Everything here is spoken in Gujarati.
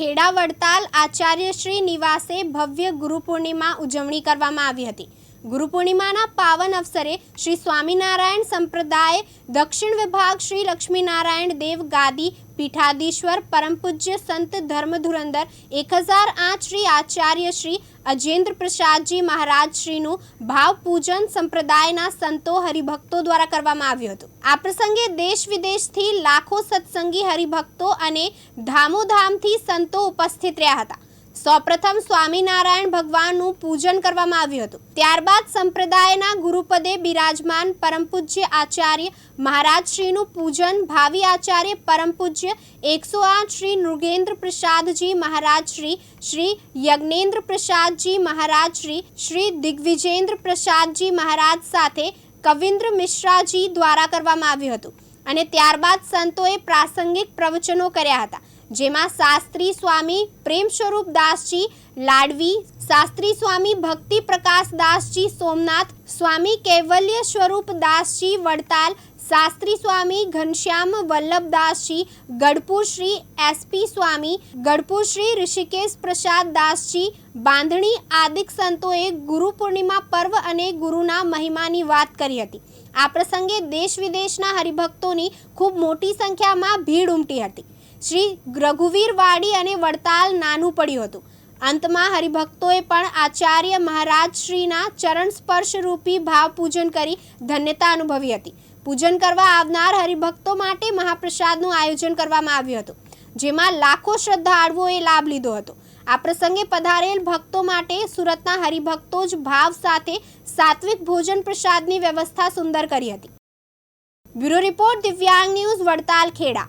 ખેડા વડતાલ આચાર્ય શ્રી નિવાસે ભવ્ય ગુરુ પૂર્ણિમા ઉજવણી કરવામાં આવી હતી. ગુરુ પૂર્ણિમાના પાવન અવસરે શ્રી સ્વામિનારાયણ સંપ્રદાય દક્ષિણ વિભાગ શ્રી લક્ષ્મીનારાયણ દેવ ગાદી પીઠાધીશ્વર પરમ પૂજ્ય સંત ધર્મધુરંદર એક હજાર આઠ શ્રી આચાર્ય શ્રી અજેન્દ્ર પ્રસાદજી મહારાજ શ્રીનું ભાવ પૂજન સંપ્રદાયના સંતો હરિભક્તો દ્વારા કરવામાં આવ્યું હતું. આ પ્રસંગે દેશ વિદેશથી લાખો સત્સંગી હરિભક્તો અને ધામોધામથી સંતો ઉપસ્થિત રહ્યા હતા. સૌપ્રથમ સ્વામિનારાયણ ભગવાનનું પૂજન કરવામાં આવ્યું હતું. ત્યારબાદ સંપ્રદાયના ગુરુપદે બિરાજમાન પરમ પૂજ્ય આચાર્ય મહારાજ શ્રીનું પૂજન ભાવિ આચાર્ય પરમ પૂજ્ય એકસો આઠ શ્રી નૃગેન્દ્ર પ્રસાદજી મહારાજ શ્રી યજ્ઞેન્દ્ર પ્રસાદજી મહારાજ શ્રી શ્રી દિગ્વિજેન્દ્ર પ્રસાદજી મહારાજ સાથે કવિન્દ્ર મિશ્રાજી દ્વારા કરવામાં આવ્યું હતું. અને ત્યારબાદ સંતોએ પ્રાસંગિક પ્રવચનો કર્યા હતા. જેમાં શાસ્ત્રી સ્વામી પ્રેમ સ્વરૂપ દાસજી લાડવી, શાસ્ત્રી સ્વામી ભક્તિ પ્રકાશ દાસજી સોમનાથ, સ્વામી કૈવલ્ય સ્વરૂપ દાસજી વડતાલ, શાસ્ત્રી સ્વામી ઘનશ્યામ વલ્લભદાસજી ગઢપુર શ્રી એસપી સ્વામી, ગઢપુર શ્રી ઋષિકેશ પ્રસાદ દાસજી, બાંધણી આદિક સંતોએ ગુરુ પૂર્ણિમા પર્વ અને ગુરુના મહિમાની વાત કરી હતી. આ પ્રસંગે દેશ વિદેશના હરિભક્તોની ખૂબ મોટી સંખ્યામાં ભીડ ઉમટી હતી. શ્રી રઘુવીર વાડી અને વડતાલ નાનું પડ્યું હતું. અંતમાં હરિભક્તોએ પણ આચાર્ય મહારાજ શ્રીના ચરણ સ્પર્શ રૂપી ભાવ પૂજન કરી ધન્યતા અનુભવી હતી. પૂજન કરવા આવનાર હરિભક્તો માટે મહાપ્રસાદનું આયોજન કરવામાં આવ્યું હતું, જેમાં લાખો શ્રદ્ધાળુઓએ લાભ લીધો હતો. આ પ્રસંગે પધારેલ ભક્તો માટે સુરતના હરિભક્તો જ ભાવ સાથે સાત્વિક ભોજન પ્રસાદની વ્યવસ્થા સુંદર કરી હતી. Bureau report Divyang news Vadtal Kheda.